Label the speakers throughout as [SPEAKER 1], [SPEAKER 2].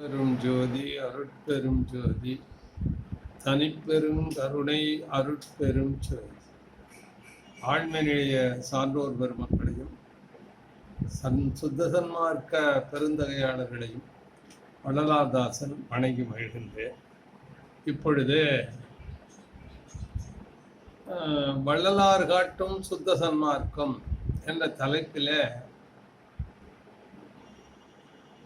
[SPEAKER 1] பெரும் ஜோதி அருட்பெரும் ஜோதி. தனிப்பெரும் கருணை அருட்பெரும் ஜோதி. ஆழ்மனிய சான்றோர் பெருமக்களையும் சன் சுத்த சன்மார்க்க பெருந்தகையாளர்களையும் வள்ளலாதாசன் வணங்கி மகிழ்கின்றேன். இப்பொழுது வள்ளலார் காட்டும் சுத்த சன்மார்க்கம் என்ற தலைப்பில்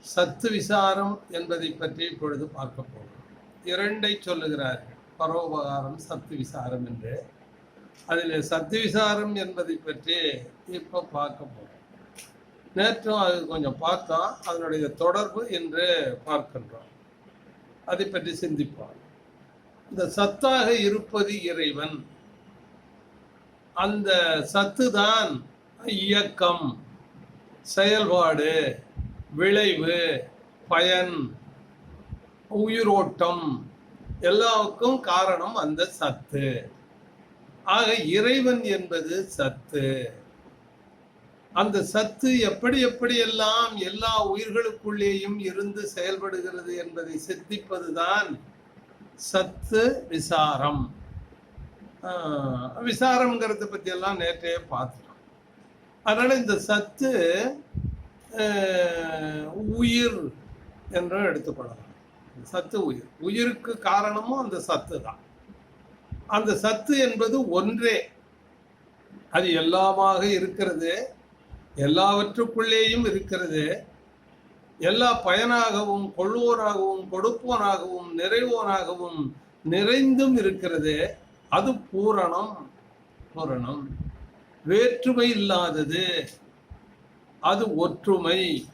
[SPEAKER 1] சத்து விசாரம் என்பதை பற்றி இப்பொழுது பார்க்க போகிறோம். இரண்டை சொல்லுகிறார்கள். பரோபகாரம் சத்து விசாரம் என்று. அதில் சத்து விசாரம் என்பதை பற்றி இப்போ பார்க்க போகிறோம். நேற்றும் அது கொஞ்சம் பார்த்தோம். அதனுடைய தொடர்பு என்று பார்க்கின்றோம். அதை பற்றி சிந்திப்போம். இந்த சத்தாக இருப்பது இறைவன். அந்த சத்து தான் இயக்கம் செயல்பாடு. விளைவு பயன் உயிரோட்டம் எல்லாவுக்கும் காரணம் அந்த சத்து. ஆக இறைவன் என்பது சத்து. அந்த சத்து எப்படி எப்படியெல்லாம் எல்லா உயிர்களுக்குள்ளேயும் இருந்து செயல்படுகிறது என்பதை சித்திப்பதுதான் சத்து விசாரம். ஆஹ் விசாரம்ங்கிறத பத்தி எல்லாம் நேற்றையே பார்த்துட்டோம். அதனால இந்த சத்து உயிர் என்று எடுத்துக்கொள்ளலாம். சத்து உயிர். உயிருக்கு காரணமும் அந்த சத்து தான். அந்த சத்து என்பது ஒன்றே. அது எல்லாமாக இருக்கிறது. எல்லாவற்றுக்குள்ளேயும் இருக்கிறது. எல்லா பயனாகவும் கொள்வோனாகவும் கொடுப்போனாகவும் நிறைவோனாகவும் நிறைந்தும் இருக்கிறது. அது பூரணம். பூரணம். வேற்றுமை இல்லாதது. அது ஒற்றுமை.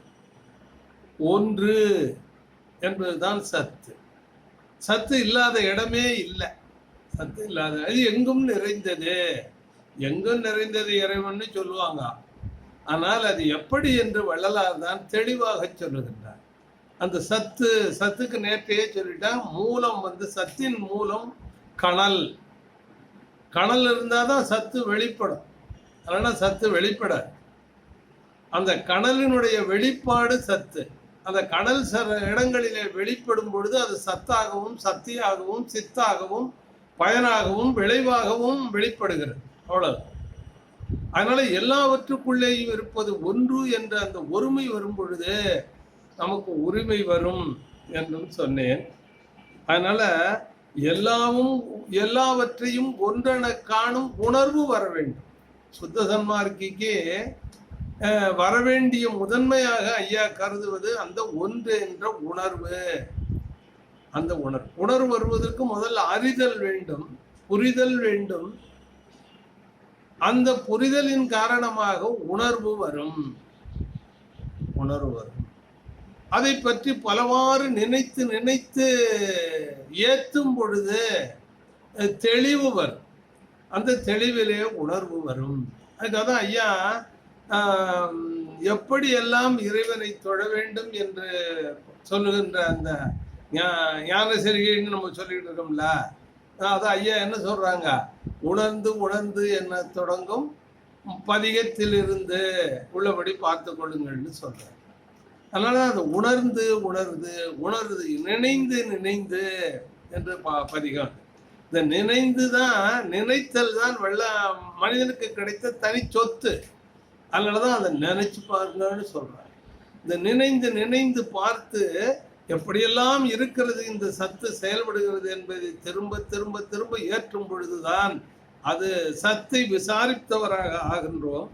[SPEAKER 1] ஒன்று என்பதுதான் சத்து. சத்து இல்லாத இடமே இல்லை. சத்து இல்லாத அது எங்கும் நிறைந்தது. எங்கும் நிறைந்தது இறைவன்னு சொல்லுவாங்க. ஆனால் அது எப்படி என்று வள்ளலார் தான் தெளிவாக சொல்லுகின்றார். அந்த சத்து சத்துக்கு நேற்றையே சொல்லிட்டா மூலம் வந்து சத்தின் மூலம் கணல் கணல் இருந்தால் தான் சத்து வெளிப்படும். அதனால சத்து வெளிப்படாது. அந்த கணலினுடைய வெளிப்பாடு சத்து. அந்த கடல் சில இடங்களிலே வெளிப்படும் பொழுது அது சத்தாகவும் சக்தியாகவும் சித்தாகவும் பயனாகவும் விளைவாகவும் வெளிப்படுகிறது. அவ்வளவு. அதனால எல்லாவற்றுக்குள்ளேயும் இருப்பது ஒன்று என்ற அந்த ஒருமை வரும் பொழுது நமக்கு உரிமை வரும் என்றும் சொன்னேன். அதனால எல்லாமும் எல்லாவற்றையும் ஒன்றென காணும் உணர்வு வர வேண்டும். சுத்த சன்மார்க்கிக்கு வரவேண்டிய முதன்மையாக ஐயா கருதுவது அந்த ஒன்று என்ற உணர்வு. அந்த உணர்வு. உணர்வு வருவதற்கு முதல்ல அறிதல் வேண்டும் புரிதல் வேண்டும். அந்த புரிதலின் காரணமாக உணர்வு வரும். உணர்வு வரும். அதை பற்றி பலவாறு நினைத்து நினைத்து ஏத்தும் பொழுது தெளிவு வரும். அந்த தெளிவிலே உணர்வு வரும். அதுக்காக தான் ஐயா எப்படியெல்லாம் இறைவனை தொழ வேண்டும் என்று சொல்லுகின்ற அந்த ஞா- ஞான நம்ம சொல்லிட்டு இருக்கோம்ல. அதான் ஐயா என்ன சொல்றாங்க? உணர்ந்து உணர்ந்து என்ன தொடங்கும்? பதிகத்திலிருந்து உள்ளபடி பார்த்து கொள்ளுங்கள்னு சொல்றாங்க அதனால அது உணர்ந்து உணர்ந்து உணர்ந்து நினைந்து நினைந்து என்று ப- பதிகம். இந்த நினைந்து தான் நினைத்தல் தான் வெள்ள மனிதனுக்கு கிடைத்த தனி சொத்து. அதனால தான் அதை நினைச்சு பாருங்கன்னு சொல்கிறாங்க இந்த நினைந்து நினைந்து பார்த்து எப்படியெல்லாம் இருக்கிறது இந்த சத்து செயல்படுகிறது என்பதை திரும்ப திரும்ப திரும்ப ஏற்றும் பொழுதுதான் அது சத்தை விசாரித்தவராக ஆகின்றோம்.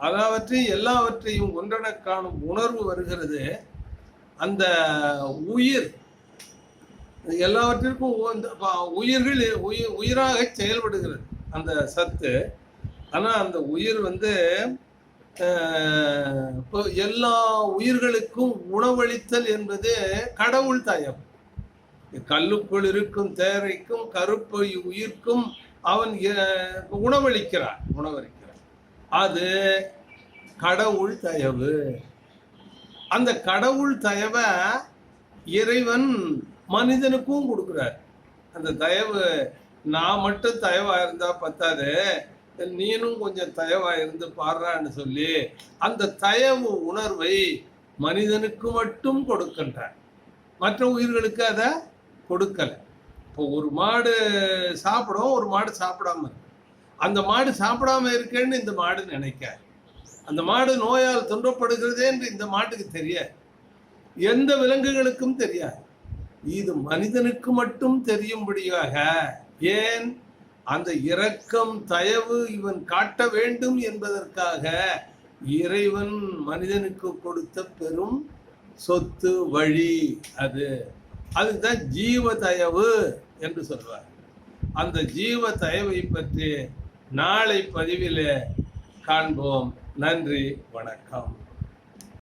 [SPEAKER 1] அதாவற்றையும் எல்லாவற்றையும் ஒன்றென காணும் உணர்வு வருகிறது. அந்த உயிர் எல்லாவற்றிற்கும் உந்த- உயிர்கள் உயிர் உயிராக செயல்படுகிறது அந்த சத்து. ஆனால் அந்த உயிர் வந்து எல்லா உயிர்களுக்கும் உணவளித்தல் என்பது கடவுள் தயம். கல்லுக்குள் இருக்கும் தேரைக்கும் கருப்பை உயிர்க்கும் அவன் உணவளிக்கிறான் உணவளிக்கிறான். அது கடவுள் தயவு. அந்த கடவுள் தயவை இறைவன் மனிதனுக்கும் கொடுக்குறார். அந்த தயவு நான் மட்டும் தயவா இருந்தா பத்தாது. நீனும் கொஞ்சம் தயவா இருந்து பாடுறான்னு சொல்லி அந்த தயவு உணர்வை மனிதனுக்கு மட்டும் கொடுக்கின்றார் மற்ற உயிர்களுக்கு அதை கொடுக்கல. இப்போ ஒரு மாடு சாப்பிடும் ஒரு மாடு சாப்பிடாம இருக்கு. அந்த மாடு சாப்பிடாம இருக்கேன்னு இந்த மாடு நினைக்காது. அந்த மாடு நோயால் துன்பப்படுகிறதே என்று இந்த மாட்டுக்கு தெரியாது. எந்த விலங்குகளுக்கும் தெரியாது. இது மனிதனுக்கு மட்டும் தெரியும்படியாக ஏன் அந்த இரக்கம் தயவு இவன் காட்ட வேண்டும் என்பதற்காக இறைவன் மனிதனுக்கு கொடுத்த பெரும் சொத்து வழி அது. அதுதான் ஜீவ தயவு என்று சொல்வார். அந்த ஜீவ தயவை பற்றி நாளை பதிவில் காண்போம். நன்றி வணக்கம்.